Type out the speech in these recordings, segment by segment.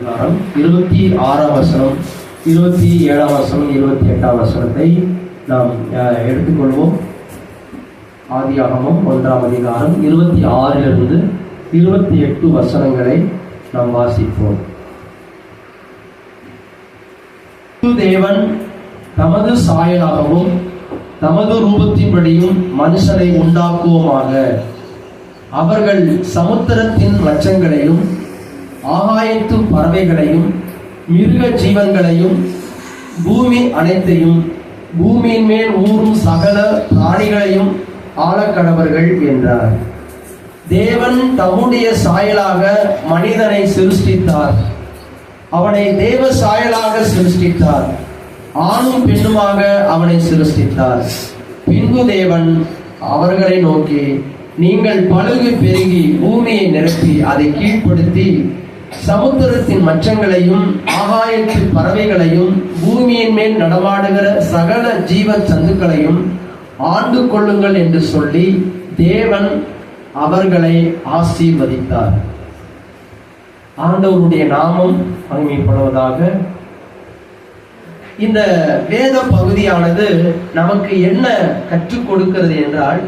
அதிகாரம் இருபத்தி ஆறாம் வசனம் இருபத்தி ஏழாம் வசனம் இருபத்தி எட்டாம் வசனத்தை நாம் எடுத்துக்கொள்வோம். ஆதியாகமம் ஒன்றாம் அதிகாரம் இருபத்தி ஆறிலிருந்து இருபத்தி எட்டு வசனங்களை நாம் வாசிப்போம். தேவன் தமது சாயலாகவும் தமது ரூபத்தின்படியும் மனுஷனை உண்டாக்குவோமாக. அவர்கள் சமுத்திரத்தின் லட்சங்களையும் ஆகாயத்து பறவைகளையும் மிருக ஜீவன்களையும் பூமி அனைத்தையும் பூமியின் மேல் ஊறும் சகல பிராணிகளையும் ஆழக்கடவர்கள் என்றார். தேவன் தம்முடைய சாயலாக மனிதனை சிருஷ்டித்தார். அவனை தேவ சாயலாக சிருஷ்டித்தார். ஆணும் பெண்ணுமாக அவனை சிருஷ்டித்தார். பின்பு தேவன் அவர்களை நோக்கி நீங்கள் பழுகு பெருகி பூமியை நிரப்பி அதை கீழ்ப்படுத்தி சமுத்திரத்தின் மச்சங்களையும் ஆகாயத்தின் பறவைகளையும் பூமியின் மேல் நடமாடுகிற சகல ஜீவ சந்துக்களையும் ஆண்டு கொள்ளுங்கள் என்று சொல்லி தேவன் அவர்களை ஆசீர்வதித்தார். ஆண்டவருடைய நாமம் மகிமைப்படுவதாக. இந்த வேத பகுதியானது நமக்கு என்ன கற்றுக் கொடுக்கிறது என்றால்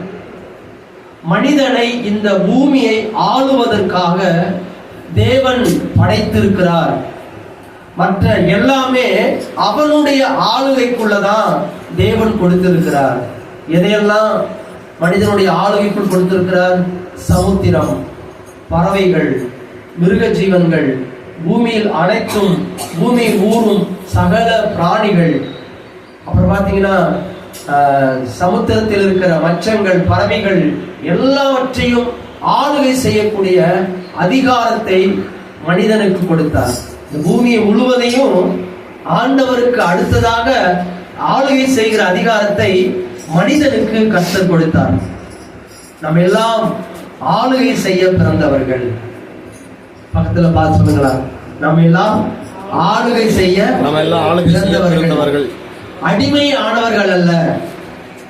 மனிதனை இந்த பூமியை ஆளுவதற்காக தேவன் படைத்திருக்கிறார். மற்ற எல்லாமே அவனுடைய ஆளுகைக்குள்ளதான் தேவன் கொடுத்திருக்கிறார். எதையெல்லாம் மனிதனுடைய ஆளுகைக்குள் கொடுத்திருக்கிறார்? சமுத்திரம் பறவைகள் மிருக ஜீவன்கள் பூமியில் அனைத்தும் பூமி ஊறும் சகல பிராணிகள். அப்புறம் பார்த்தீங்கன்னா சமுத்திரத்தில் இருக்கிற மச்சங்கள் பறவைகள் எல்லாவற்றையும் ஆளுகை செய்யக்கூடிய அதிகாரத்தை மனிதனுக்கு கொடுத்தார். இந்த பூமியை முழுவதையும் ஆண்டவருக்கு அடுத்ததாக ஆளுகை செய்கிற அதிகாரத்தை மனிதனுக்கு கற்றுக் கொடுத்தார். நம்ம எல்லாம் ஆளுகை செய்ய பிறந்தவர்கள். பக்கத்துல பார்த்து சொல்லுங்களா நம்ம எல்லாம் ஆளுகை செய்ய நம்ம எல்லாம் பிறந்தவர்கள். அடிமை ஆனவர்கள் அல்ல.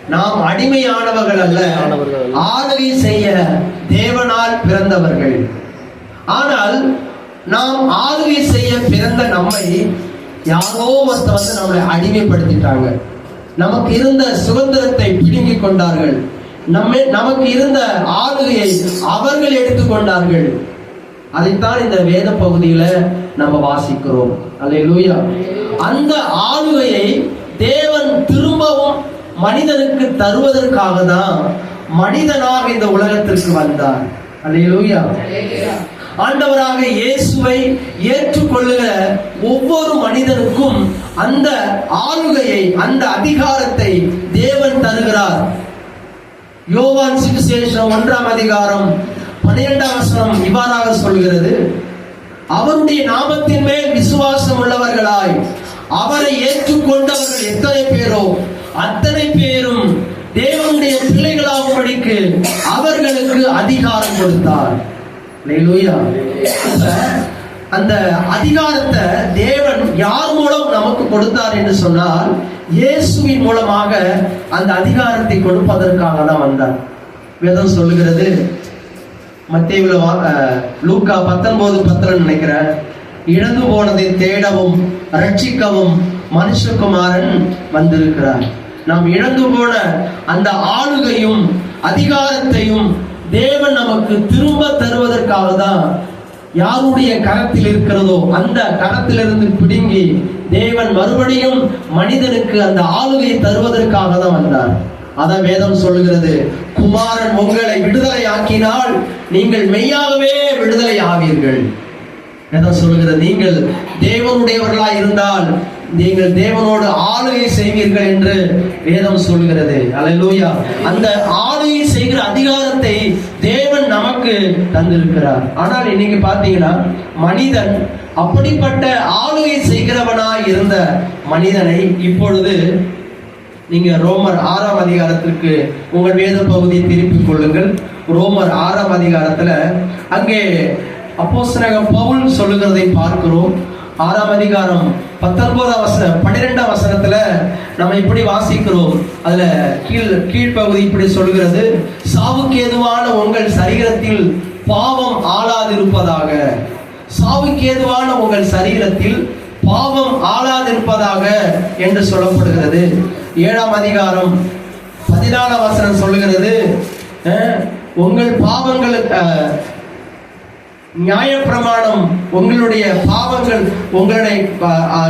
நாம் அடிமையானவர்கள் அல்ல. அடிமையானவர்கள் அல்ல. ஆளுகை செய்ய தேவனால் பிறந்தவர்கள். ஆனால் நாம் ஆளுகை செய்ய பிறந்த நம்மை யாரோ ஒருத்தர் வந்து நம்மளை அடிமைப்படுத்திட்டாங்க. நமக்கு இருந்த சுதந்திரத்தை பிடுங்கிக் கொண்டார்கள். நம்ம நமக்கு இருந்த ஆளுகையை அவர்கள் எடுத்துக்கொண்டார்கள் அதைத்தான் இந்த வேத பகுதியில நம்ம வாசிக்கிறோம். அல்லேலூயா. அந்த ஆளுகையை தேவன் திரும்பவும் மனிதனுக்கு தருவதற்காக தான் மனிதனாக இந்த உலகத்திற்கு வந்தார். அல்லேலூயா. ஆண்டவராக இயேசுவை ஏற்றுக்கொள்ளுகிற ஒவ்வொரு மனிதனுக்கும் அந்த ஆளுகையை அந்த அதிகாரத்தை தேவன் தருகிறார். யோவான் சுவிசேஷம் ஒன்றாம் அதிகாரம் பனிரெண்டாம் வசனம் இவ்வாறாக சொல்கிறது. அவருடைய நாமத்தின் மேல் விசுவாசம் உள்ளவர்களாய் அவரை ஏற்றுக்கொண்டவர்கள் எத்தனை பேரோ அத்தனை பேரும் தேவனுடைய பிள்ளைகளாகும்படிக்கு அவர்களுக்கு அதிகாரம் கொடுத்தார். அந்த அதிகாரத்தை தேவன் யார் மூலம் நமக்கு கொடுத்தார் என்று சொன்னால் இயேசுவின் மூலமாக அந்த அதிகாரத்தை கொடுப்பதற்காக தான் வந்தார். வேதம் சொல்லுகிறது மத்தியில் வா- லூக்கா பத்தொன்பது பத்திரம் நினைக்கிறேன். இழந்து போனதை தேடவும் ரட்சிக்கவும் மனுஷகுமாரன் வந்திருக்கிறார். நாம் இழந்து போன அந்த ஆளுகையும் அதிகாரத்தையும் தேவன் நமக்கு திரும்ப தருவதற்காக தான் யாருடைய கரத்தில் இருக்கிறதோ அந்த கரத்திலிருந்து பிடுங்கி தேவன் மறுபடியும் மனிதனுக்கு அந்த ஆளுகையை தருவதற்காக தான் வந்தார். அதான் வேதம் சொல்லுகிறது குமாரன் உங்களை விடுதலை ஆக்கினால் நீங்கள் மெய்யாகவே விடுதலை ஆவீர்கள். வேதம் சொல்லுகிறது நீங்கள் தேவனுடையவர்களாய் இருந்தால் நீங்கள் தேவனோடு ஆளுகை செய்வீர்கள் என்று வேதம் சொல்கிறது. அல்லேலூயா. அந்த ஆளுகை செய்கிற அதிகாரத்தை தேவன் நமக்கு தந்திருக்கிறார். ஆனால் இன்னைக்கு பார்த்தீங்கன்னா மனிதன் அப்படிப்பட்ட ஆளுகை செய்கிறவனாய் இருந்த மனிதனை இப்பொழுது நீங்க ரோமர் ஆறாம் அதிகாரத்திற்கு உங்கள் வேத பகுதியை திருப்பிக் கொள்ளுங்கள். ரோமர் ஆறாம் அதிகாரத்துல அங்கே அப்போஸ்தலன் பவுல் சொல்லுகிறதை பார்க்கிறோம். ஆறாம் அதிகாரம் பத்தொன்பதாம் வசனம் பன்னிரெண்டாம் வசனத்துல நம்ம இப்படி வாசிக்கிறோம். அதுல கீழ் கீழ்ப்பகுதி இப்படி சொல்கிறது சாவுக்கு ஏதுவான உங்கள் சரீரத்தில் பாவம் ஆளாதிருப்பதாக. சாவுக்கு ஏதுவான உங்கள் சரீரத்தில் பாவம் ஆளாதிருப்பதாக என்று சொல்லப்படுகிறது. ஏழாம் அதிகாரம் பதினாலாம் வசனம் சொல்லுகிறது உங்கள் பாவங்களுக்கு நியாயப்பிரமாணம் உங்களுடைய பாவங்கள் உங்களுடைய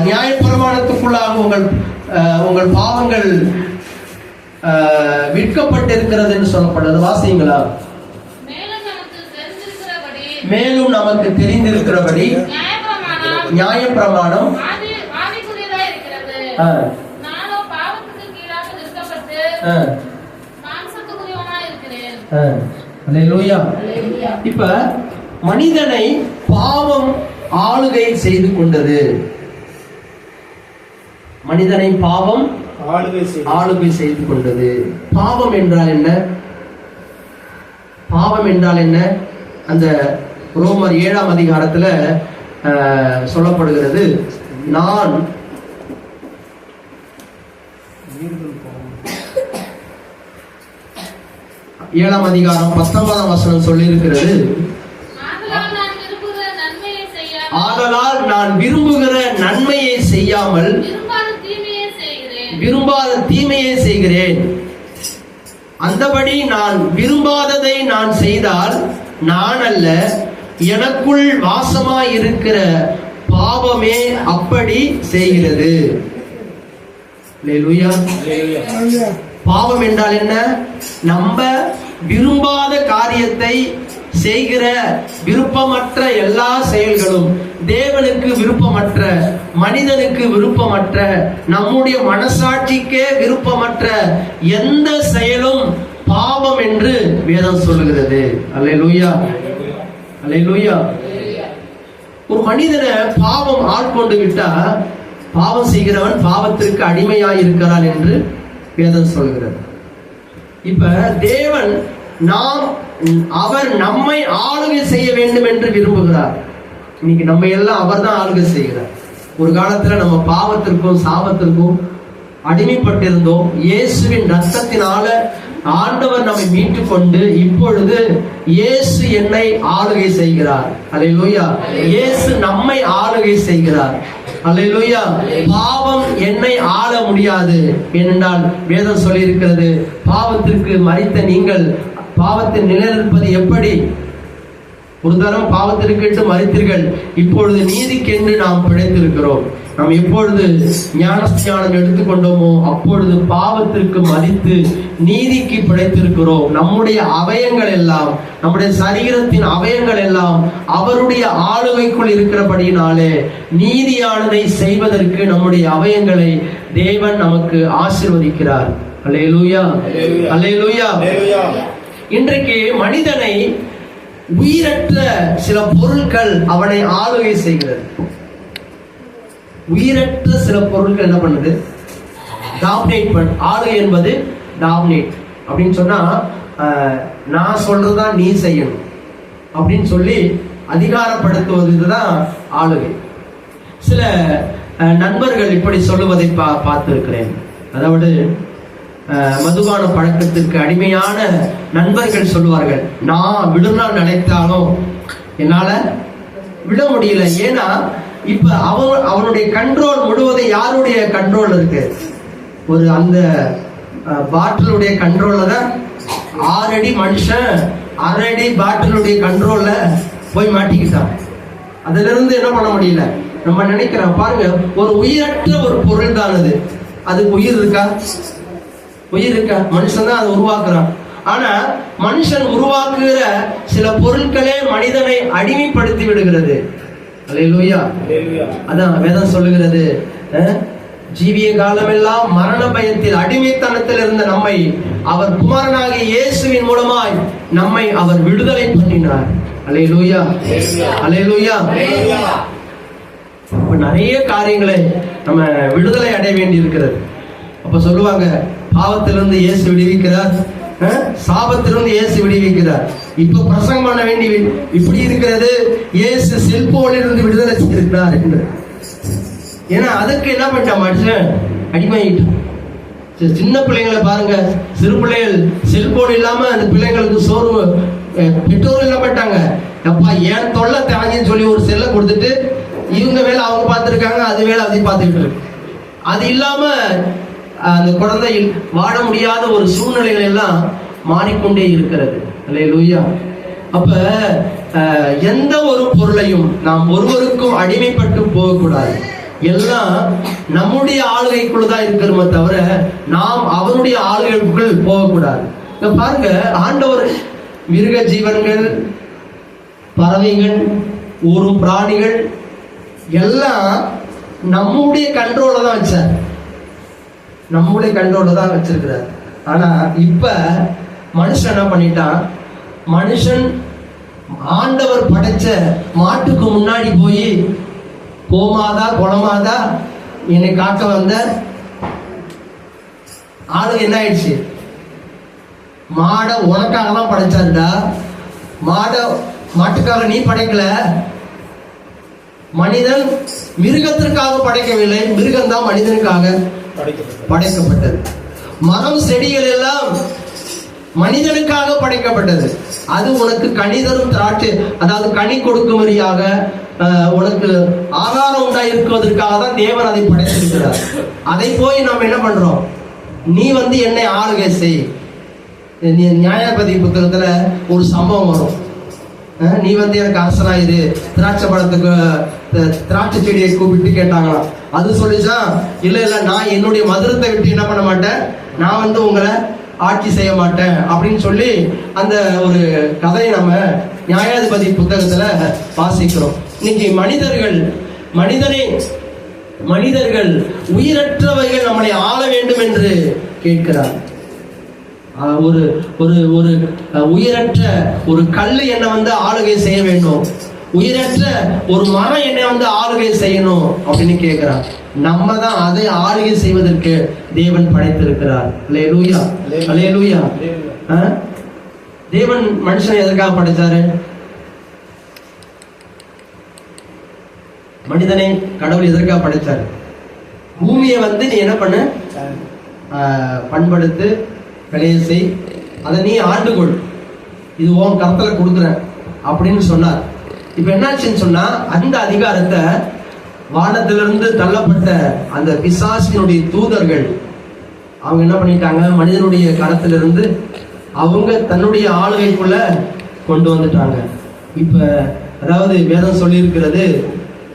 நியாயப்பிரமாணத்துக்குள்ளாக உங்கள் உங்கள் பாவங்கள் விற்கப்பட்டிருக்கிறது என்று சொல்லப்படுறது வாசிங்களா? மேலும் நமக்கு தெரிந்திருக்கிறபடி மேலும் நமக்கு தெரிந்திருக்கிறபடி நியாயப்பிரமாணம் இப்ப மனிதனை பாவம் ஆளுகை செய்து கொண்டது. மனிதனை பாவம் ஆளுகை செய்து ஆளுகை செய்து கொண்டது. பாவம் என்றால் என்ன? பாவம் என்றால் என்ன? அந்த ரோமர் ஏழாம் அதிகாரத்துல சொல்லப்படுகிறது நான் ஏழாம் அதிகாரம் பத்தொன்பதாம் வசனம் சொல்லியிருக்கிறது ஆதலால் நான் விரும்புகிற நன்மையை செய்யாமல் ஆதலால் நான் விரும்புகிற நன்மையை செய்யாமல் விரும்பாத தீமையை செய்கிறேன். விரும்பாத தீமையை செய்கிறேன். அந்தபடி நான் விரும்பாததை நான் செய்தால் நான் அல்ல எனக்குள் வாசமாய் இருக்கிற பாவமே அப்படி செய்கிறது. பாவம் என்றால் என்ன? நம்ம விரும்பாத காரியத்தை செய்கிற விருப்பமற்ற எல்லா செயல்களும் தேவனுக்கு விருப்பமற்ற மனிதனுக்கு விருப்பமற்ற நம்முடைய மனசாட்சிக்கே விருப்பமற்ற எந்த செயலும் பாவம் என்று வேதம் சொல்லுகிறது. அல்லேலூயா. அல்லேலூயா. ஒரு மனிதனை பாவம் ஆட்கொண்டு விட்டா பாவம் செய்கிறவன் பாவத்திற்கு அடிமையாயிருக்கிறான் என்று வேதம் சொல்கிறது இப்ப தேவன் நாம் அவர் நம்மை ஆளுகை செய்ய வேண்டும் என்று விரும்புகிறார். இன்னைக்கு நம்ம எல்லாம் அவர் தான் ஆளுகை செய்கிறார். ஒரு காலத்துல நம்ம பாவத்திற்கும் சாபத்திற்கும் அடிமைப்பட்டிருந்தோம். இயேசுவின் ரத்தத்தினால ஆண்டவர் நம்மை மீட்டு கொண்டு இப்பொழுது இயேசு என்னை ஆளுகை செய்கிறார். அல்லேலூயா இயேசு நம்மை ஆளுகை செய்கிறார். அல்லேலூயா பாவம் என்னை ஆள முடியாது. ஏனென்றால் வேதம் சொல்லியிருக்கிறது பாவத்திற்கு மறித்த நீங்கள் பாவத்தில் நிலைநிற்பது எப்படி? ஒரு தரம் பாவத்திற்கென்று மறித்தீர்கள். இப்பொழுது நீதிக்கென்று நாம் பிழைத்திருக்கிறோம். நாம் எப்பொழுது ஞானஸ்ஞானம் எடுத்துக்கொண்டோமோ அப்பொழுது பாவத்திற்கு மறித்து நீதிக்கு பிழைத்திருக்கிறோம். நம்முடைய அவயங்கள் எல்லாம் நம்முடைய சரீரத்தின் அவயங்கள் எல்லாம் அவருடைய ஆளுகைக்குள் இருக்கிறபடியினாலே நீதியானதை செய்வதற்கு நம்முடைய அவயங்களை தேவன் நமக்கு ஆசீர்வதிக்கிறார். அல்லேலூயா. அல்லேலூயா. இன்றைக்கு மனிதனை உயிரற்ற சில பொருட்கள் அவனை ஆளுகை செய்கிறது. உயிரற்ற சில பொருட்கள் என்ன பண்ணுது? டாமினேட் பண் ஆளுகை என்பது டாமினேட் அப்படின்னு சொன்னா நான் சொல்றதுதான் நீ செய்யணும். அப்படின்னு சொல்லி அதிகாரப்படுத்துவது இதுதான் ஆளுகை. சில அஹ், நண்பர்கள் இப்படி சொல்லுவதை பா பார்த்திருக்கிறேன். அதாவது மதுபான பழக்கத்திற்கு அடிமையான நண்பர்கள் சொல்லுவார்கள் நான் விடுநாள் நினைத்தாலும் என்னால விட முடியல. ஏன்னா இப்ப அவன் அவனுடைய கண்ட்ரோல் முழுவதும் யாருடைய கண்ட்ரோல் இருக்கு? ஒரு அந்த பாட்டிலுடைய கண்ட்ரோல்ல தான் ஆறடி மனுஷன் அரை அடி பாட்டிலுடைய கண்ட்ரோல்ல போய் மாட்டிக்கிட்டான். அதுல இருந்து என்ன பண்ண முடியல? நம்ம நினைக்கிறோம் பாருங்க ஒரு உயிரற்ற ஒரு பொருள் தான் அது. அதுக்கு உயிர் இருக்கா? உயிர் இருக்கா மனுஷன் தான் அதை உருவாக்குறான். ஆனா மனுஷன் உருவாக்குகிற சில பொருட்களே மனிதனை அடிமைப்படுத்தி விடுகிறது. அல்லேலூயா. அதான் வேதம் சொல்லுகிறது ஜீவிய காலமெல்லாம் மரண பயத்தில் அடிமைத்தனத்தில் இருந்த நம்மை அவர் குமாரனாகிய இயேசுவின் மூலமாய் நம்மை அவர் விடுதலை பண்ணினார். அல்லேலூயா. அப்ப நிறைய காரியங்களை நம்ம விடுதலை அடைய வேண்டி இருக்கிறது அப்ப சொல்லுவாங்க பாவத்திலிருந்து இயேசு விடுவிக்கிறார். சாபத்திலிருந்து இயேசு விடுவிக்கிறார். இப்ப பிரசங்கம் பண்ண வேண்டி இப்படி இருக்கிறது இயேசு செல்போனில் இருந்து விடுதலை செய்திருக்கிறார் என்று. ஏன்னா அதுக்கு என்ன பண்ணிட்டான் மனுஷன்? அடிமையிட்டான் சின்ன பிள்ளைங்களை பாருங்க. சிறு பிள்ளைகள் செல்போன் இல்லாம அந்த பிள்ளைங்களுக்கு சோர்வு பெற்றோர்கள் என்ன பண்ணிட்டாங்க? அப்பா ஏன் தொல்லை தாங்கின்னு சொல்லி ஒரு செல்லை கொடுத்துட்டு இவங்க வேலை அவங்க பார்த்துருக்காங்க அது வேலை அதையும் பார்த்துக்கிட்டு இருக்கு. அது இல்லாம அந்த குழந்தையில் வாழ முடியாத ஒரு சூழ்நிலைகள் எல்லாம் மாறிக்கொண்டே இருக்கிறது. அல்லேலூயா. அப்ப எந்த ஒரு பொருளையும் நாம் ஒருவருக்கும் அடிமைப்பட்டு போகக்கூடாது. எல்லாம் நம்முடைய ஆளுகைக்குள்ள தான் இருக்கிறோமே தவிர நாம் அவருடைய ஆளுகைக்குள் போகக்கூடாது. இங்க பாருங்க ஆண்டவர் மிருக ஜீவன்கள் பறவைகள் ஊரும் பிராணிகள் எல்லாம் நம்முடைய கண்ட்ரோல தான் வச்சார். நம்மளே கண்ட்ரோல தான் வச்சிருக்கிறார். ஆனா இப்ப மனுஷன் என்ன பண்ணிட்டான்? மனுஷன் ஆண்டவர் படைச்ச மாட்டுக்கு முன்னாடி போய் கோமாதா குளமாதா என்னை காக்க வந்த ஆளு என்ன ஆயிடுச்சு? மாடை உனக்காக தான் படைச்சாருடா. மாடை மாட்டுக்காக நீ படைக்கல. மனிதன் மிருகத்திற்காக படைக்கவில்லை. மிருகம் தான் மனிதனுக்காக. படைக்கப்பட்டது. மரம் செடிகள் எல்லாம் மனிதனுக்காக படைக்கப்பட்டது. அது உனக்கு கணிதரும் திராட்சை அதாவது கனி கொடுக்கும்படியாக உனக்கு ஆகாரம் உண்டாயிருக்குவதற்காக தான் தேவன் அதை படைத்திருக்கிறார். அதை போய் நம்ம என்ன பண்றோம்? நீ வந்து என்னை ஆளுகை செய். நீ நியாயாதிபதி புத்தகத்துல ஒரு சம்பவம் வரும். நீ வந்து எனக்கு அரசனாயிரு திராட்சை பழத்துக்கு திராட்சை செடியை கூப்பிட்டு கேட்டாங்களாம். அது சொல்லிச்சா இல்ல இல்ல நான் என்னுடைய மதுரத்தை விட்டு என்ன பண்ண மாட்டேன்? நான் வந்து உங்களை ஆட்சி செய்ய மாட்டேன். அப்படின்னு சொல்லி அந்த ஒரு கதையை நம்ம நியாயாதிபதி புத்தகத்துல வாசிக்கிறோம். இன்னைக்கு மனிதர்கள் மனிதனே மனிதர்கள் உயிரற்றவைகள் நம்மளை ஆள வேண்டும் என்று கேட்கிறார். ஒரு ஒரு ஒரு உயிரற்ற ஒரு கல் என்னை வந்து ஆளுகை செய்ய வேண்டும். உயிரற்ற ஒரு மரம் என்னை வந்து ஆளுகை செய்யணும் அப்படின்னு கேட்கிறார் நம்ம தான் அதை ஆளுகை செய்வதற்கு தேவன் படைத்திருக்கிறார். அல்லேலூயா அல்லேலூயா ஆஹ்? தேவன் மனுஷனை எதற்காக படைச்சாரு மனிதனை கடவுள் எதற்காக படைச்சாரு பூமியை வந்து நீ என்ன பண்ண? பண்படுத்து விளைய செய். அதை நீ ஆண்டுகொள். இது உன் கருத்துல கொடுக்குறேன் அப்படின்னு சொன்னார். இப்ப என்னாச்சுன்னு சொன்னா அந்த அதிகாரத்தை வானத்திலிருந்து தள்ளப்பட்ட அந்த பிசாசினுடைய தூதர்கள் அவங்க என்ன பண்ணிட்டாங்க? மனிதனுடைய கரத்திலிருந்து அவங்க தன்னுடைய ஆளுகைக்குள்ள கொண்டு வந்துட்டாங்க. இப்ப அதாவது வேதம் சொல்லியிருக்கிறது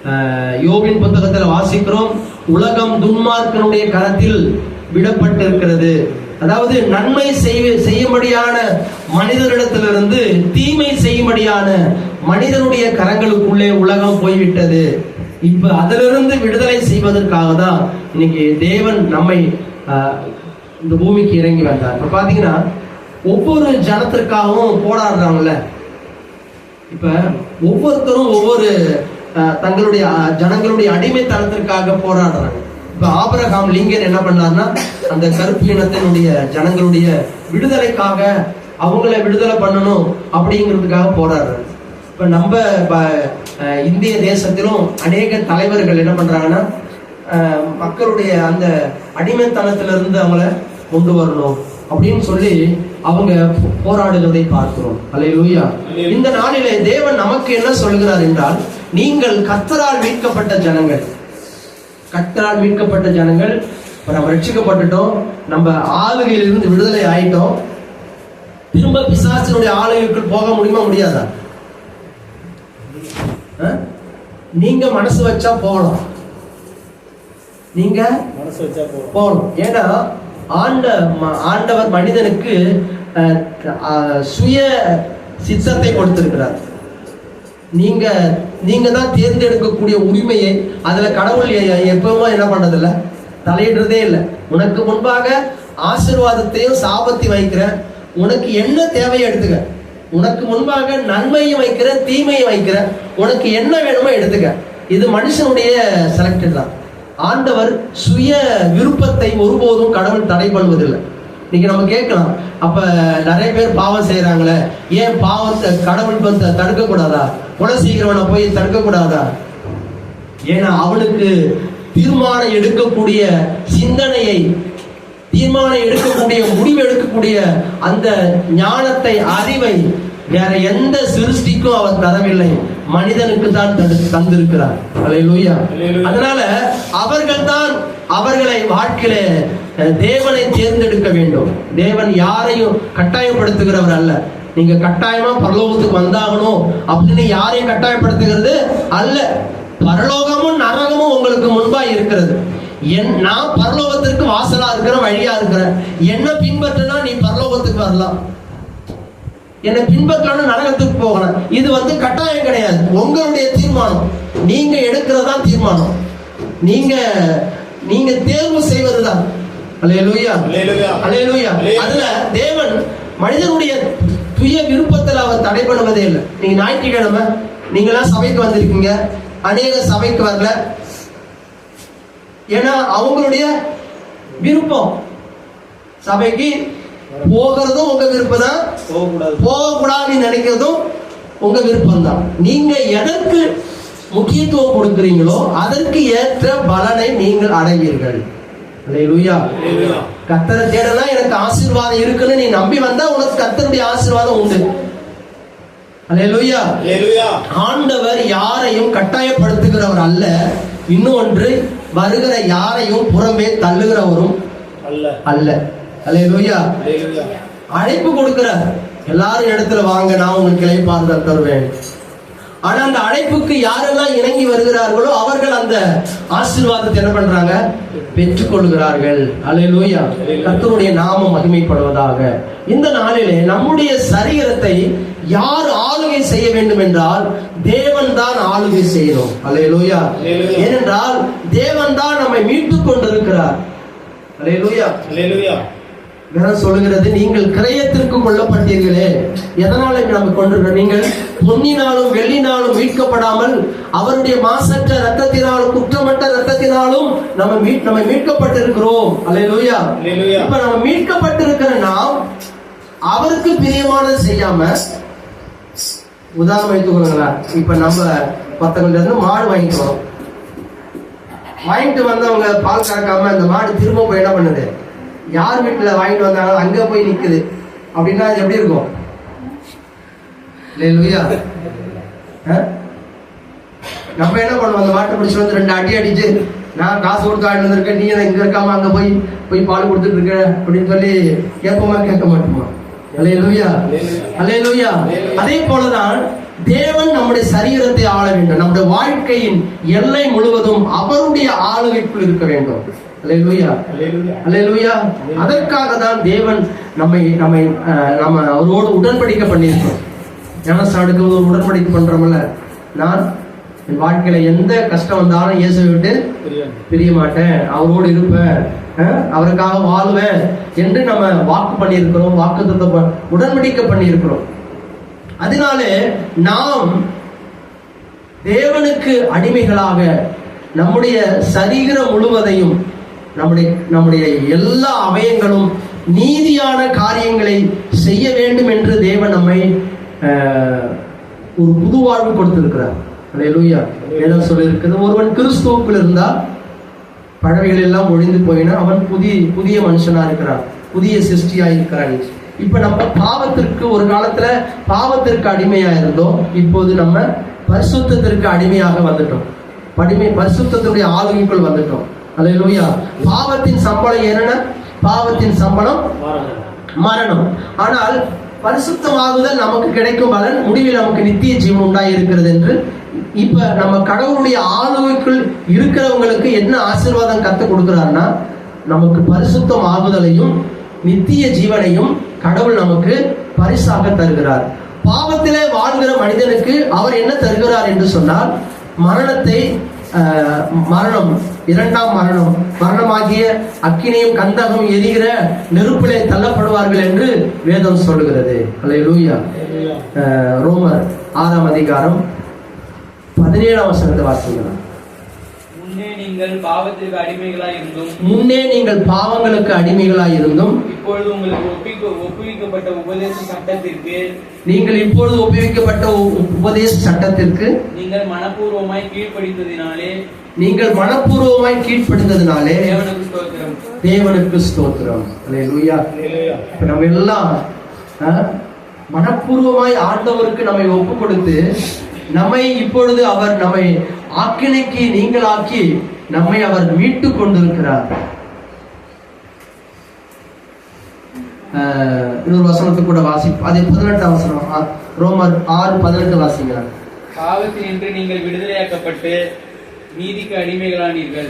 ஆஹ், யோபின் வாசிக்கிறோம் உலகம் துன்மார்க்கனுடைய கரத்தில் விடப்பட்டிருக்கிறது. அதாவது நன்மை செய்ய செய்யும்படியான மனிதரிடத்திலிருந்து தீமை செய்யும்படியான மனிதனுடைய கரங்களுக்குள்ளே உலகம் போய்விட்டது. இப்ப அதிலிருந்து விடுதலை செய்வதற்காக தான் இன்னைக்கு தேவன் நம்மை ஆஹ், இந்த பூமிக்கு இறங்கி வந்தார். இப்ப பாத்தீங்கன்னா ஒவ்வொரு ஜனத்திற்காகவும் போராடுறாங்கல்ல. இப்ப ஒவ்வொருத்தரும் ஒவ்வொரு தங்களுடைய ஜனங்களுடைய அடிமைத்தனத்திற்காக போராடுறாங்க. இப்ப ஆபரகாம் லிங்கன் என்ன பண்ணார்னா அந்த கருப்பு இனத்தினுடைய ஜனங்களுடைய விடுதலைக்காக அவங்கள விடுதலை பண்ணணும் அப்படிங்கிறதுக்காக போராடுறாங்க இப்ப நம்ம இந்திய தேசத்திலும் அநேக தலைவர்கள் என்ன பண்றாங்கன்னா அஹ், மக்களுடைய அந்த அடிமைத்தனத்திலிருந்து அவங்கள கொண்டு வரணும் அப்படின்னு சொல்லி அவங்க போராடுகிறதை பார்க்கிறோம். அல்லேலூயா இந்த நாளிலே தேவன் நமக்கு என்ன சொல்கிறார் என்றால் நீங்கள் கத்தரால் மீட்கப்பட்ட ஜனங்கள். கத்தரால் மீட்கப்பட்ட ஜனங்கள் இப்ப நம்ம ரட்சிக்கப்பட்டுட்டோம் நம்ம ஆளுகையிலிருந்து விடுதலை ஆயிட்டோம். திரும்ப பிசாசினுடைய ஆளுகைக்குள் போக முடியுமா முடியாதா? நீங்க மனசு வச்சா போகலாம். நீங்க மனசு வச்சா போகணும். ஏன்னா ஆண்ட ஆண்டவர் மனிதனுக்கு சுய சித்தத்தை கொடுத்திருக்கிறார். நீங்க நீங்க தான் தேர்ந்தெடுக்கக்கூடிய உரிமையை அதுல கடவுள் எப்பவும் என்ன பண்றதில்ல தலையிடுறதே இல்லை. உனக்கு முன்பாக ஆசீர்வாதத்தையும் சாபத்தையும் வைக்கிறேன். உனக்கு என்ன தேவையோ எடுத்துக்க. உனக்கு முன்பாக நன்மையும் வைக்கிற தீமையும் வைக்கிற உனக்கு என்ன வேணுமோ எடுத்துக்க. இது மனுஷனுடைய செலக்டட் தான். ஆண்டவர் சுய விருப்பத்தை ஒருபோதும் கடவுள் தடை பண்ணுவதில்லை. இன்னைக்கு நம்ம கேட்கலாம் அப்ப நிறைய பேர் பாவம் செய்யறாங்களே ஏன் பாவத்தை கடவுள் பந்தை தடுக்க கூடாதா கொலை செய்கிறவனை போய் தடுக்க கூடாதா ஏன்னா அவனுக்கு தீர்மானம் எடுக்கக்கூடிய சிந்தனையை தீர்மானம் எடுக்கக்கூடிய முடிவு எடுக்கக்கூடிய அந்த ஞானத்தை அறிவை வேற எந்த சிருஷ்டிக்கும் அவர் தரவில்லை. மனிதனுக்கு தான் தந்திருக்கிறார். அதனால அவர்கள் தான் அவர்களை வாழ்க்கையில தேவனை தேர்ந்தெடுக்க வேண்டும். தேவன் யாரையும் கட்டாயப்படுத்துகிறவர் அல்ல. நீங்க கட்டாயமா பரலோகத்துக்கு வந்தாகணும் அப்படின்னு யாரையும் கட்டாயப்படுத்துகிறது அல்ல. பரலோகமும் நரகமும் உங்களுக்கு முன்பா இருக்கிறது. என் நான் பரலோகத்திற்கு வாசலா இருக்கிறேன் வழியா இருக்கிறேன் என்ன பின்பற்றினா நீ பரலோகத்துக்கு வரலாம். என்னை பின்பற்றணும் நரகத்துக்கு போகணும். இது வந்து கட்டாயம் கிடையாது. உங்களுடைய தீர்மானம். நீங்க எடுக்கிறதா தீர்மானம். நீங்க நீங்க தேர்வு செய்வதுதான். அதுல தேவன் மனிதனுடைய சுய விருப்பத்தில் அவர் தடை பண்ணுவதே இல்லை. நீங்க ஞாயிற்றுக்கிழமை நீங்களாம் சபைக்கு வந்திருக்கீங்க. அநேக சபைக்கு வரல. ஏன்னா அவங்களுடைய விருப்பம். சபைக்கு போகிறதும் உங்க விருப்பம் தான் போகக்கூடாது. போகக்கூடாதுன்னு நினைக்கிறதும் உங்க விருப்பம் தான் நீங்க எதற்கு முக்கியத்துவம் கொடுக்கிறீங்களோ அதற்கு ஏற்ற பலனை நீங்கள் அடைவீர்கள். கத்தரை தேடலாம் எனக்கு ஆசீர்வாதம் இருக்குன்னு நீ நம்பி வந்தா உனக்கு கத்தருடைய ஆசீர்வாதம் உண்டு. ஆண்டவர் யாரையும் கட்டாயப்படுத்துகிறவர் அல்ல. இன்னொன்று வருகிற யாரையும் புறம்பே தள்ளுகிறவரும் அல்ல. அல்ல. அல்லேலூயா. அழைப்பு கொடுக்கிறார் எல்லாரும் இடத்துல வாங்க நான் உங்களுக்கு இளைப்பாறுதல் தருவேன். ஆனா அந்த அழைப்புக்கு யாரெல்லாம் இணங்கி வருகிறார்களோ அவர்கள் அந்த ஆசீர்வாதத்தை என்ன பண்றாங்க? பெற்றுக்கொள்கிறார்கள். அல்லேலூயா கர்த்தருடைய நாமம் மகிமைப்படுவதாக. இந்த நாளிலே நம்முடைய சரீரத்தை யார் ஆளுகை செய்ய வேண்டும் என்றால் தேவன் தான் ஆளுகை செய்யணும். அல்லேலூயா. ஏனென்றால் தேவன் தான் நம்மை மீட்டுக் கொண்டிருக்கிறார். அல்லேலூயா அல்லேலூயா. சொல்லுகிறது நீங்கள் கிரயத்திற்கு கொல்லப்பட்டீர்களே. எதனால நம்ம கொண்டிருக்கிறோம்? நீங்கள் பொன்னினாலும் வெள்ளினாலும் மீட்கப்படாமல் அவருடைய மாசற்ற ரத்தத்தினாலும் குற்றமற்ற ரத்தத்தினாலும் நம்ம மீட் நம்ம மீட்கப்பட்டிருக்கிறோம். அல்லேலூயா. இப்ப நம்ம மீட்கப்பட்டிருக்கிற நாம் அவருக்கு பிரியமானது செய்யாம உதாரணம் வைத்துக்கோங்களேன் இப்ப நம்ம பத்தவங்கள்ட்ட இருந்து மாடு வாங்கிட்டு வரோம். வாங்கிட்டு வந்தவங்க பால் கறக்காம அந்த மாடு திரும்ப போய் என்ன பண்ணுது? யார் வீட்டுல வாங்கிட்டு வந்தாங்களோ அங்க போய் நிக்குது. அப்படின்னா அது எப்படி இருக்கும்? இல்லையா? நம்ம என்ன பண்ணுவோம்? அந்த மாட்டை பிடிச்சி வந்து ரெண்டு அடி அடிச்சு நான் காசு கொடுத்து வாங்கிட்டு வந்திருக்கேன் நீ என்ன இங்க இருக்காம அங்க போய் போய் பால் கொடுத்துட்டு இருக்க? அப்படின்னு சொல்லி கேட்போமா கேட்க மாட்டோமா. அல்லேலூயா. அல்லேலூயா. அதே போலதான் தேவன் நம்முடைய சரீரத்தை ஆள வேண்டும். நம்முடைய வாழ்க்கையின் எல்லை முழுவதும் அவருடைய ஆளுகைக்குள் இருக்க வேண்டும். அதற்காக தான் தேவன் நம்மை நம்மை நம்ம அவரோடு உடன்படிக்கை பண்ணியிருக்கோம் ஞானஸ்தானுக்கு ஒரு உடன்படிக்கை பண்றோம்ல. நான் என் வாழ்க்கையில எந்த கஷ்டம் வந்தாலும் இயேசுவை விட்டு. பிரிய மாட்டேன். அவரோடு இருப்பேன். அவருக்காக வாழ்வேன் என்று நம்ம வாக்கு பண்ணியிருக்கிறோம். வாக்கு உடன்படிக்கை பண்ணியிருக்கிறோம். அதனாலே நாம் தேவனுக்கு அடிமைகளாக நம்முடைய சரீரம் முழுவதையும் நம்முடைய நம்முடைய எல்லா அவயங்களும் நீதியான காரியங்களை செய்ய வேண்டும் என்று தேவன் நம்மை ஒரு புது வாழ்வு கொடுத்திருக்கிறார். லூயா வேதம் சொல்லியிருக்கிறது ஒருவன் கிறிஸ்துவுக்குள் இருந்தால் பழவைகள் எல்லாம் ஒழிந்து போயினா அவன் புதிய புதிய மனுஷனா இருக்கிறான் புதிய சிருஷ்டியா இருக்கிறான். இப்ப நம்ம பாவத்திற்கு ஒரு காலத்துல பாவத்திற்கு அடிமையா இருந்தோம் இப்போது நம்ம பரிசுத்தத்திற்கு அடிமையாக வந்துட்டோம். படிமை பரிசுத்தினுடைய ஆளுமைக்குள் வந்துட்டோம். அல்லேலூயா பாவத்தின் சம்பளம் என்ன பாவத்தின் சம்பளம் மரணம். ஆனால் பரிசுத்தமாகுதல் நமக்கு கிடைக்கும் பலன் முடிவில் நமக்கு நித்திய ஜீவன் உண்டாய் இருக்கிறது என்று இப்ப நம்ம கடவுளுடைய ஆளுமைக்குள் இருக்கிறவங்களுக்கு என்ன ஆசீர்வாதம் கத்து கொடுக்கிறாருன்னா நமக்கு பரிசுத்தம் ஆகுதலையும் நித்திய ஜீவனையும் கடவுள் நமக்கு பரிசாக தருகிறார். பாவத்திலே வாழ்கிற மனிதனுக்கு அவர் என்ன தருகிறார் என்று சொன்னால் மரணத்தை மரணம் இரண்டாம் மரணம். மரணமாகிய அக்கினியும் கந்தகம் எரிகிற நெருப்பிலே தள்ளப்படுவார்கள் என்று வேதம் சொல்லுகிறது. அல்லேலூயா. ஆஹ், ரோமர் ஆறாம் அதிகாரம் பதினேழாம் வசனத்தை வாசிக்கலாம். முன்னே நீங்கள் பாவத்திற்கு அடிமைகளாய் இருந்தும் முன்னே நீங்கள் பாவங்களுக்கு அடிமைகளாய் இருந்தும் இப்பொழுது உங்களுக்கு ஒப்பிக்க ஒப்புவிக்கப்பட்ட உபதேச சட்டத்திற்கு நீங்கள் இப்பொழுது உபயோகிக்கப்பட்ட உ- உபதேச சட்டத்திற்கு நீங்கள் மனப்பூர்வமாய் கீழ்ப்படித்ததினாலே நீங்கள் மனப்பூர்வமாய் கீழ்ப்படிந்ததினாலே தேவனுக்கு ஸ்தோத்திரம். தேவனுக்கு ஸ்தோத்திரம். அல்லேலூயா. இப்ப நம்ம எல்லாம் மனப்பூர்வமாய் ஆண்டவருக்கு நம்மை ஒப்பு கொடுத்து நம்மை இப்பொழுது அவர் நம்மை ஆக்கினைக்கு நீங்களாக்கி நம்மை அவர் மீட்டு கொண்டிருக்கிறார். இன்னொரு வசனத்தை கூட வாசி அது பதினெட்டாம் வசனம். ஆ, ரோமர் ஆறு பதினெட்டு வாசிங்க பாவத்தினின்று நீங்கள் விடுதலையாக்கப்பட்டு நீதிக்கு அடிமைகளானீர்கள்.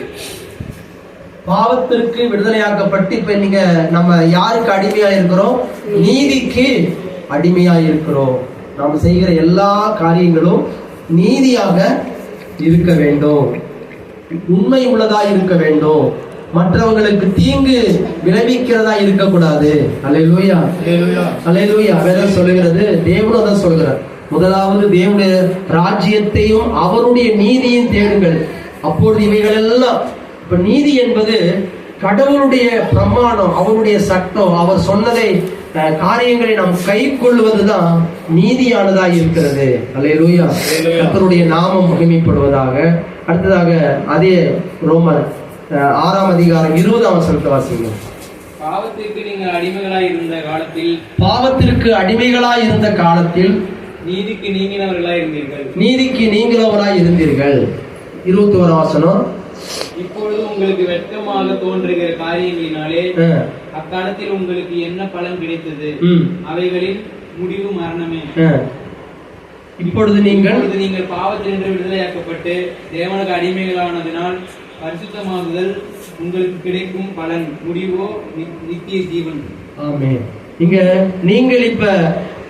பாவத்திற்கு விடுதலையாக்கப்பட்டு இப்ப நீங்க நம்ம யாருக்கு அடிமையா இருக்கிறோம் நீதிக்கு அடிமையா இருக்கிறோம் நாம் செய்கிற எல்லா காரியங்களும் நீதியாக இருக்க வேண்டும். உண்மை உள்ளதா இருக்க வேண்டும். மற்றவங்களுக்கு தீங்கு விளைவிக்கிறதா இருக்கக்கூடாது. அல்லேலூயா. அல்லேலூயா. வேதம் சொல்லுகிறது? தேவனும் அதான் சொல்கிறார் முதலாவது தேவனுடைய ராஜ்யத்தையும் அவருடைய நீதியும் தேடுங்கள். அப்பொழுது இவைகள் எல்லாம் இப்ப நீதி என்பது கடவுளுடைய பிரமாணம் அவருடைய சட்டம் அவர் சொன்னதை காரியங்களை நாம் கை கொள்வதுதான் நீதியானதா இருக்கிறது. அல்லேலூயா. கர்த்தருடைய நாமம் மகிமைப்படுவதாக. அடுத்ததாக அதே ரோமர் ஆறாம் அதிகாரம் இருபதாம் வசனத்தை வாசிங்க. பாவத்திற்கு நீங்கள் அடிமைகளாய் இருந்த காலத்தில் பாவத்திற்கு அடிமைகளாய் இருந்த காலத்தில் நீதிக்கு நீங்கினவர்களாய் இருந்தீர்கள். நீதிக்கு நீங்களவராய் இருந்தீர்கள். இருபத்தி ஓராம் வசனம். இப்பொழுது உங்களுக்கு வெட்கமாக தோன்றுகிற காரியங்களினாலே அக்காலத்தில் உங்களுக்கு என்ன பலன் கிடைத்தது? ம், அவைகளின் முடிவு மரணமே. இப்பொழுது நீங்கள் நீங்கள் பாவத்தினின்று விடுதலையாக்கப்பட்டு தேவனுக்கு அடிமைகளானதினால் பரிசுத்தமாகுதல் உங்களுக்கு கிடைக்கும் பலன். முடிவோ நித்திய ஜீவன். ஆமென். இங்க நீங்கள் இப்ப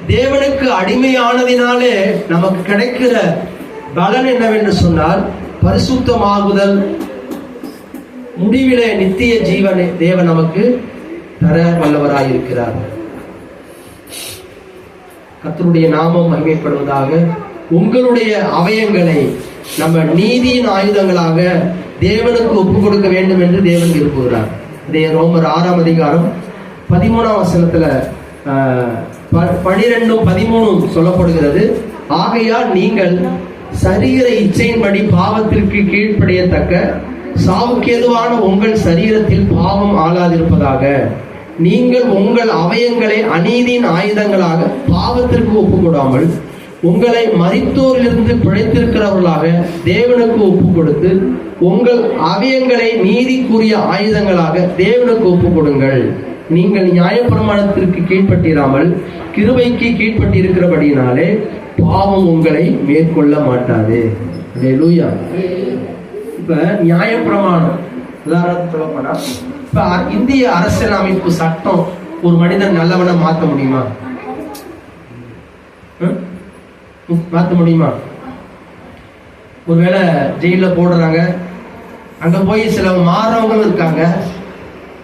தேவனுக்கு அடிமையானதினாலே நமக்கு கிடைக்கிற பலன் என்னவென்று சொன்னால் பரிசுத்தமாகுதல். முடிவிலே நித்திய ஜீவனை தேவன் நமக்கு தர வல்லவராயிருக்கிறார். கத்தருடைய நாமம் மகிமைப்படுவதாக உங்களுடைய அவயங்களை நம்ம நீதியின் ஆயுதங்களாக தேவனுக்கு ஒப்பு கொடுக்க வேண்டும் என்று தேவன் விரும்புகிறார். இதே ரோமர் ஆறாம் அதிகாரம் பதிமூணாம் வசனத்துல ஆஹ், ப- பனிரெண்டும் பதிமூணும் சொல்லப்படுகிறது. ஆகையால் நீங்கள் சரீர இச்சையின்படி பாவத்திற்கு கீழ்ப்படியத்தக்க சாவுக்கேதுவான உங்கள் சரீரத்தில் பாவம் ஆளாதிருப்பதாக நீங்கள் உங்கள் அவயங்களை அநீதியின் ஆயுதங்களாக பாவத்திற்கு ஒப்புக்கூடாமல் உங்களை மரித்தோரிலிருந்து பிழைத்திருக்கிறவர்களாக தேவனுக்கு ஒப்பு கொடுத்து உங்கள் அவயங்களை நீதிக்குரிய ஆயுதங்களாக தேவனுக்கு ஒப்பு கொடுங்கள் நீங்கள் நியாயப்பிரமாணத்திற்கு கீழ்ப்பட்டிராமல் கிருபைக்கு கீழ்பட்டிருக்கிறபடியினாலே பாவம் உங்களை மேற்கொள்ள மாட்டாது. லூயா இப்ப நியாயப்பிரமாணம். உதாரணத்துக்கு சொல்ல போனா இப்ப அ- இந்திய அரசியலமைப்பு சட்டம் ஒரு மனிதன் நல்லவனை மாத்த முடியுமா? ம்? மாத்த முடியுமா? ஒருவேளை ஜெயில போடுறாங்க. அங்க போய் சில மாறவங்களும் இருக்காங்க.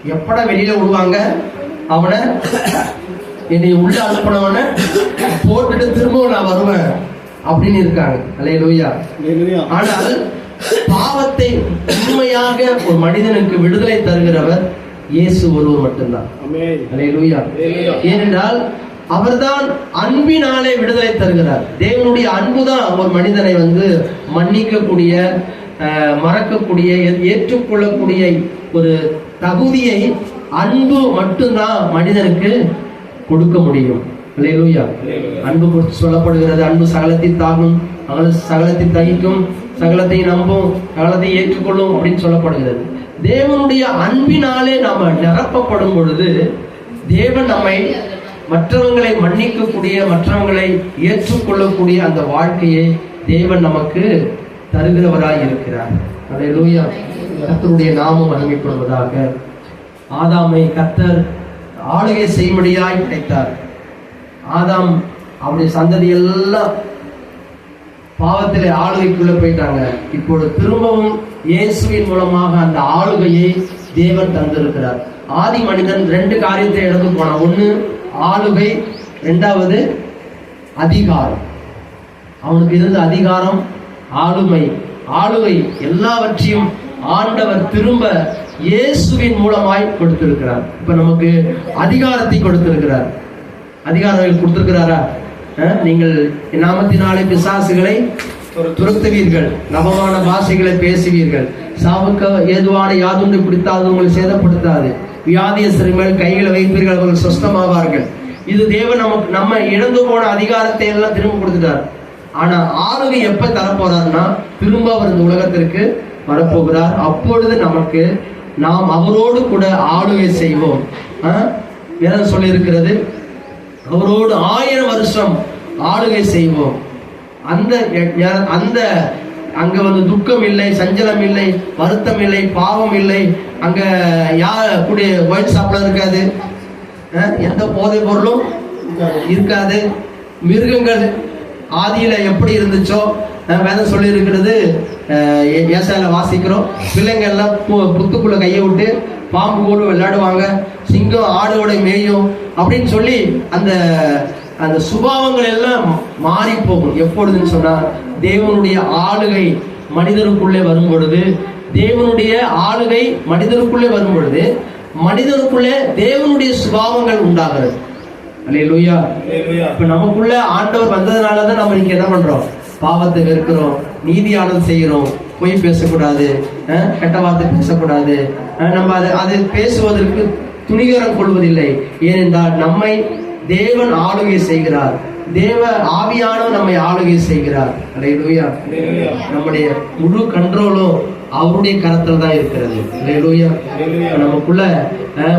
எப்படா வெளியில விடுவாங்க? அவனை என்னை உள்ள அனுப்பினவன போட்டுட்டு திரும்பவும் நான் வருவேன். அப்படின்னு இருக்காங்க அல்லேலூயா Hallelujah. ஆனால் பாவத்தை உண்மையாக ஒரு மனிதனுக்கு விடுதலை தருகிறவர் இயேசு ஒருவர் மட்டும்தான். அல்லேலூயா Hallelujah. ஏனென்றால் அவர்தான் அன்பினாலே விடுதலை தருகிறார் தேவனுடைய அன்புதான் ஒரு மனிதனை வந்து மன்னிக்கக்கூடிய மறக்கக்கூடிய ஏற்றுக்கொள்ளக்கூடிய ஒரு தகுதியை அன்பு மட்டும்தான் மனிதனுக்கு கொடுக்க முடியும் அன்பு குறித்து சொல்லப்படுகிறது அன்பு சகலத்தை தாங்கும் சகலத்தை தகிக்கும் சகலத்தை நம்பும் சகலத்தை ஏற்றுக்கொள்ளும் அப்படின்னு சொல்லப்படுகிறது. தேவனுடைய அன்பினாலே நாம நிரப்பப்படும் பொழுது தேவன் நம்மை மற்றவங்களை மன்னிக்கக்கூடிய மற்றவங்களை ஏற்றுக்கொள்ளக்கூடிய அந்த வாழ்க்கையை தேவன் நமக்கு தருகிறவராய் இருக்கிறார். அல்லேலூயா கர்த்தருடைய நாமம் மகிமைப்படுவதாக ஆதாமை கர்த்தர் ஆளுகை செய்யும்படியாய் கிடைத்தார் ஆதாம் அவருடைய சந்ததி எல்லாம் பாவத்தில் ஆளுகைக்குள்ள போயிட்டாங்க. இப்போது திரும்பவும் இயேசுவின் மூலமாக அந்த ஆளுகையை தேவன் தந்திருக்கிறார். ஆதி மனிதன் ரெண்டு காரியத்தை எடுத்து போனான் ஒண்ணு ஆளுகை ரெண்டாவது அதிகாரம். அவனுக்கு இருந்த அதிகாரம் ஆளுமை. ஆளுகை எல்லாவற்றையும் ஆண்டவர் திரும்ப இயேசுவின் மூலமாய் கொடுத்திருக்கிறார். இப்ப நமக்கு அதிகாரத்தை கொடுத்திருக்கிறார். அதிகாரங்கள் கொடுத்திருக்கிறாரா? நீங்கள் நாமத்தினாலே பிசாசுகளை துரத்துவீர்கள். நபமான பாஷைகளை பேசுவீர்கள். சாவுக்க ஏதுவான யாதொன்று பிடித்தாது உங்களை சேதப்படுத்தாது. வியாதியஸ்தர் மேல் கைகளை வைப்பீர்கள் அவர்கள் சொஸ்தமாவார்கள். இது தேவன் நமக்கு நம்ம இழந்து போன அதிகாரத்தை எல்லாம் திரும்ப கொடுத்துட்டார். ஆனா ஆளுகை எப்ப தரப்போறாருன்னா திரும்ப அவர் இந்த உலகத்திற்கு வரப்போகிறார். அப்பொழுது நமக்கு நாம் அவரோடு கூட ஆளுகை செய்வோம். ஆ? வேதம் சொல்லி இருக்கிறது அவரோடு ஆயிரம் வருஷம் ஆளுகை செய்வோம். அந்த அந்த அங்க வந்து துக்கம் இல்லை சஞ்சலம் இல்லை வருத்தம் இல்லை பாவம் இல்லை. அங்க யார் கூடிய ஒயிட் சாப்பிட இருக்காது? எந்த போதை பொருளும் இருக்காது. மிருகங்கள் ஆதியில எப்படி இருந்துச்சோ வேதம் சொல்லி இருக்கிறது ஏசால வாசிக்கிறோம். பிள்ளைங்க எல்லாம் புத்துக்குள்ள கையை விட்டு பாம்பு கூட விளையாடுவாங்க. சிங்கம் ஆடோட மேயும் அப்படின்னு சொல்லி அந்த அந்த சுபாவங்கள் எல்லாம் மாறி போகும். எப்பொழுதுன்னு சொன்னா தேவனுடைய ஆளுகை மனிதருக்குள்ளே வரும் பொழுது தேவனுடைய ஆளுகை மனிதருக்குள்ளே வரும் பொழுது மனிதருக்குள்ளே தேவனுடைய சுபாவங்கள் உண்டாகிறது. அல்லேலூயா. இப்ப நமக்குள்ள ஆண்டவர் வந்ததுனால தான் நம்ம இன்னைக்கு என்ன பண்றோம்? பாவத்தை வெறுக்கிறோம் நீதியானது செய்கிறோம் பொய் பேசக்கூடாது கெட்ட வார்த்தை பேசக்கூடாது நம்ம அதை அது பேசுவதற்கு துணிகரம் கொள்வதில்லை. ஏனென்றால் நம்மை தேவன் ஆளுகை செய்கிறார். தேவ ஆவியானவர் நம்மை ஆளுகை செய்கிறார். அல்லேலூயா நம்முடைய முழு கண்ட்ரோலும் அவருடைய கரத்துல தான் இருக்கிறது. அல்லேலூயா நமக்குள்ள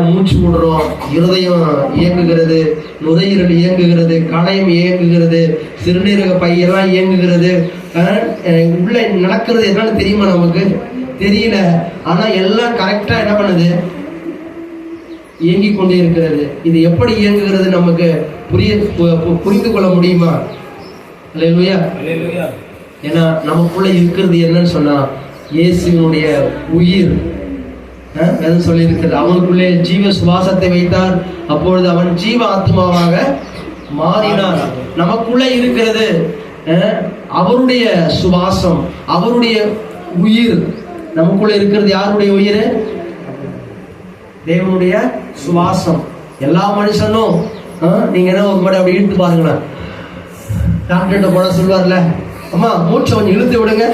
மூச்சு விடுறோம் இருதயம் இயங்குகிறது. நுரையீரல் இயங்குகிறது. கணையம் இயங்குகிறது. சிறுநீரக பையெல்லாம் இயங்குகிறது. உள்ள நடக்கிறது என்னன்னு தெரியுமா நமக்கு? தெரியல. ஆனா எல்லாம் கரெக்டா என்ன பண்ணுது? இயங்கிக் கொண்டே இருக்கிறது. இது எப்படி இயங்குகிறது நமக்கு புரிய புரிந்து கொள்ள முடியுமா? அல்லேலூயா. ஏன்னா நமக்குள்ள இருக்கிறது என்னன்னு சொன்னா இயேசுவினுடைய உயிர். வேதம் சொல்லி இருக்கிறது அவனுக்குள்ளே ஜீவ சுவாசத்தை வைத்தார். அப்பொழுது அவன் ஜீவ ஆத்மாவாக மாறினான். நமக்குள்ள இருக்கிறது அவருடைய சுவாசம் அவருடைய உயிர். நமக்குள்ள இருக்கிறது யாருடைய உயிர்? தேவனுடைய சுவாசம். எல்லா மனுஷனும் நீங்க என்ன ஒரு அப்படி இழுத்து பாருங்களேன். டாக்டர்கிட்ட போன சொல்லுவார்ல அம்மா மூச்சை கொஞ்சம் இழுத்து விடுங்க.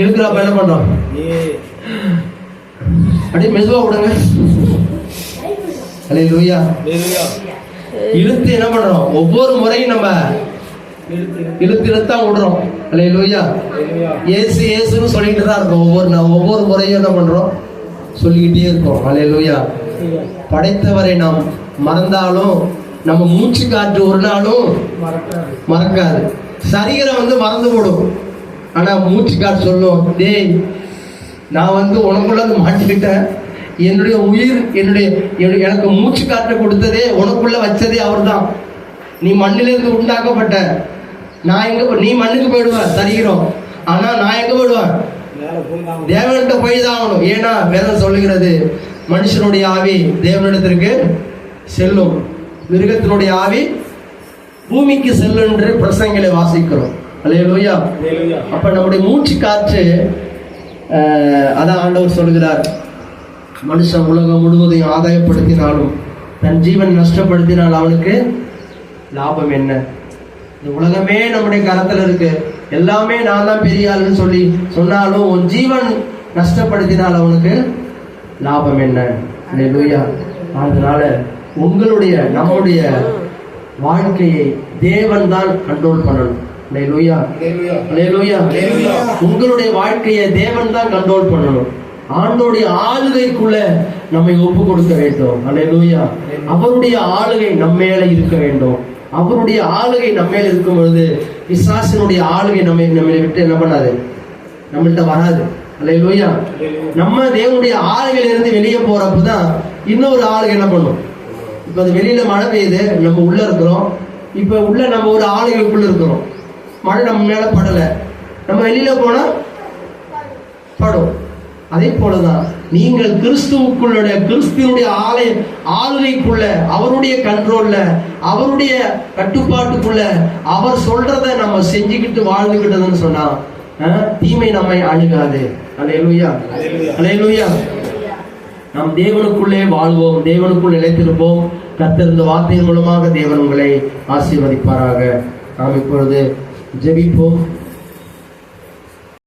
இழுக்கிறப்ப என்ன பண்றோம்? அப்படியே மெதுவா விடுங்க. அலே லூயா இழுத்து என்ன பண்றோம்? ஒவ்வொரு முறையும் நம்ம இழுத்து இழுத்தா விடுறோம். அலே லூயா ஏசு ஏசுன்னு சொல்லிட்டு தான் இருக்கோம். ஒவ்வொரு ஒவ்வொரு முறையும் என்ன பண்றோம்? சொல்லிக்கிட்டே இருக்கோம். அலே லூயா படைத்தவரை நாம் மறந்தாலும் நம்ம மூச்சு காற்று ஒரு நாளும் மறக்காது. சரீரம் வந்து மறந்து போடும். ஆனா மூச்சு காற்று சொல்லும் டேய் நான் வந்து உனக்குள்ள மாட்டிக்கிட்டேன். என்னுடைய உயிர் என்னுடைய எனக்கு மூச்சு காற்று கொடுத்ததே உனக்குள்ள வச்சதே அவர்தான். நீ மண்ணிலிருந்து உண்டாக்கப்பட்ட நான் எங்க நீ மண்ணுக்கு போயிடுவ சரீரம் ஆனா நான் எங்க போயிடுவேன்? தேவன்கிட்ட போய் தான் ஆகணும். ஏன்னா வேதம் சொல்லுகிறது மனுஷனுடைய ஆவி தேவனிடத்திற்கு செல்லும். மிருகத்தினுடைய ஆவி பூமிக்கு செல்லும் என்று பிரசங்களை வாசிக்கிறோம். அல்லேலூயா. அப்ப நம்முடைய மூச்சு காற்று அதான் ஆண்டவர் சொல்கிறார் மனுஷன் உலகம் முழுவதையும் ஆதாயப்படுத்தினாலும் தன் ஜீவன் நஷ்டப்படுத்தினால் அவனுக்கு லாபம் என்ன? இந்த உலகமே நம்முடைய கரத்துல இருக்கு. எல்லாமே நான் தான் பெரிய ஆளுன்னு சொல்லி சொன்னாலும் உன் ஜீவன் நஷ்டப்படுத்தினால் அவனுக்கு லாபம் என்ன? அதனால உங்களுடைய நம்முடைய வாழ்க்கையை தேவன் தான் கண்ட்ரோல் பண்ணணும். உங்களுடைய வாழ்க்கையை தேவன் தான் கண்ட்ரோல் பண்ணணும். ஆண்டோடைய ஆளுகைக்குள்ள நம்மை ஒப்பு கொடுக்க வேண்டும். அலையலூயா அவருடைய ஆளுகை நம்ம மேல இருக்க வேண்டும். அவருடைய ஆளுகை நம்ம மேல இருக்கும் பொழுது பிசாசினுடைய ஆளுகை நம்ம நம்மளை விட்டு என்ன பண்ணாது? நம்மள்ட்ட வராது. அல்லேலூயா. நம்ம தேவனுடைய ஆளுகையில இருந்து வெளியே போறப்பதான் இன்னொரு ஆளுகை என்ன பண்ணும்? இப்ப அது வெளியில மழை பெய்யுது நம்ம உள்ள இருக்கிறோம். இப்ப உள்ள நம்ம ஒரு ஆளுகைக்குள்ள இருக்கிறோம். மழை நம்ம மேல படல. நம்ம வெளியில போனா படும். அதே போலதான் நீங்கள் கிறிஸ்துவுக்குள்ளுடைய கிறிஸ்துவனுடைய ஆலய ஆளுகைக்குள்ள அவருடைய கண்ட்ரோல்ல அவருடைய கட்டுப்பாட்டுக்குள்ள அவர் சொல்றத நம்ம செஞ்சுக்கிட்டு வாழ்ந்துக்கிட்டதுன்னு சொன்னா தீமை நம்மை அணுகாது. அலையலுயா அலையலுயா நாம் தேவனுக்குள்ளே வாழ்வோம் தேவனுக்குள் நிலைத்திருப்போம். கத்திருந்த வார்த்தையின் மூலமாக தேவன் உங்களை ஆசீர்வதிப்பாராக. நாம் இப்பொழுது ஜெபிப்போம்.